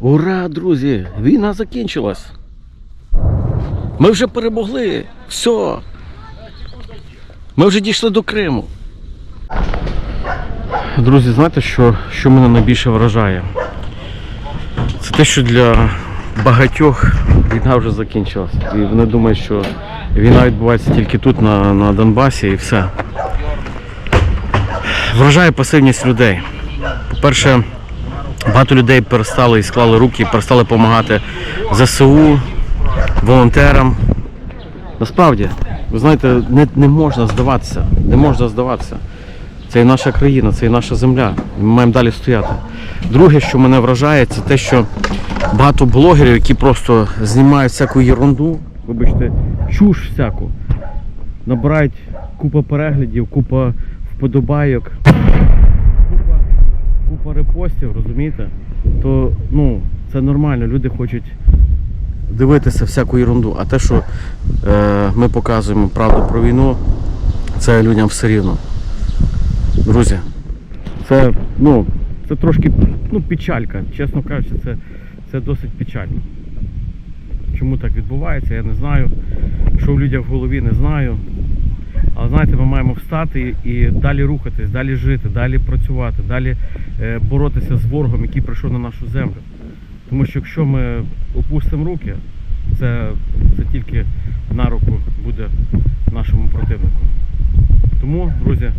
Ура, друзі! Війна закінчилась. Ми вже перемогли. Все. Ми вже дійшли до Криму. Друзі, знаєте, що, що мене найбільше вражає? Це те, що для багатьох війна вже закінчилась. І вони думають, що війна відбувається тільки тут, на, на Донбасі, і все. Вражає пасивність людей. По-перше, багато людей перестали і склали руки, перестали допомагати ЗСУ, волонтерам. Насправді, ви знаєте, не, не можна здаватися. Не можна здаватися. Це і наша країна, це і наша земля. Ми маємо далі стояти. Друге, що мене вражає, це те, що багато блогерів, які просто знімають всяку ерунду, вибачте, чуш всяку, набирають купа переглядів, купа вподобайок, репостів, розумієте? То ну, це нормально, люди хочуть дивитися всяку ерунду. А те, що е, ми показуємо правду про війну, це людям все рівно. Друзі, це, ну, це трошки ну, печалька. Чесно кажучи, це, це досить печально. Чому так відбувається, я не знаю. Що в людях в голові, не знаю. Але знаєте, ми маємо встати і далі рухатись, далі жити, далі працювати, далі е, боротися з ворогом, який прийшов на нашу землю. Тому що якщо ми опустимо руки, це, це тільки на руку буде нашому противнику. Тому, друзі,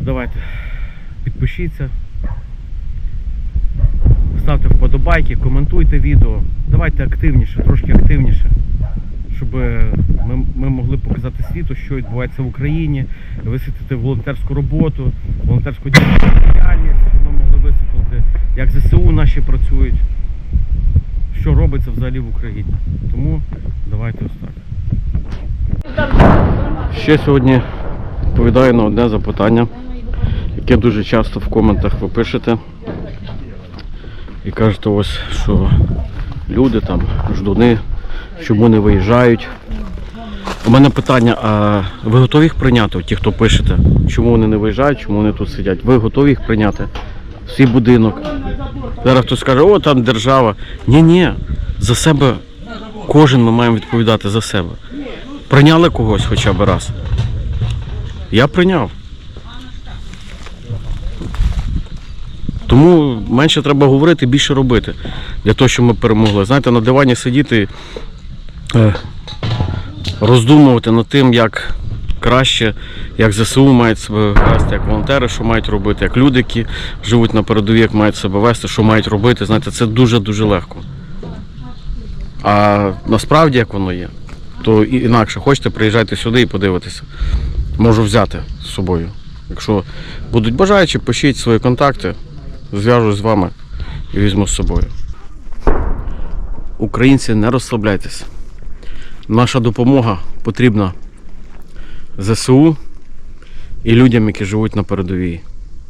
давайте підпишіться, ставте вподобайки, коментуйте відео. Давайте активніше, трошки активніше, щоб ми, ми могли показати світу, що відбувається в Україні, висвітлити волонтерську роботу, волонтерську діяльність, ми могли висвітлити, як ЗСУ наші працюють, що робиться взагалі в Україні. Тому давайте ось так. Ще сьогодні відповідаю на одне запитання, яке дуже часто в коментах ви пишете. І кажете ось, що люди там, ждуни, чому не виїжджають. У мене питання, а ви готові їх прийняти, ті, хто пишете? Чому вони не виїжджають, чому вони тут сидять? Ви готові їх прийняти? Свій будинок. Зараз хтось скаже, о, там держава. Ні, ні, за себе кожен ми маємо відповідати за себе. Прийняли когось хоча б раз. Я прийняв. Тому менше треба говорити, більше робити для того, щоб ми перемогли. Знаєте, на дивані сидіти, е, роздумувати над тим, як краще, як ЗСУ мають себе вести, як волонтери, що мають робити, як люди, які живуть на передовій, як мають себе вести, що мають робити. Знаєте, це дуже-дуже легко. А насправді як воно є, то інакше хочете, приїжджайте сюди і подивитися. Можу взяти з собою. Якщо будуть бажаючі, пишіть свої контакти, зв'яжусь з вами і візьму з собою. Українці, не розслабляйтесь. Наша допомога потрібна ЗСУ і людям, які живуть на передовій.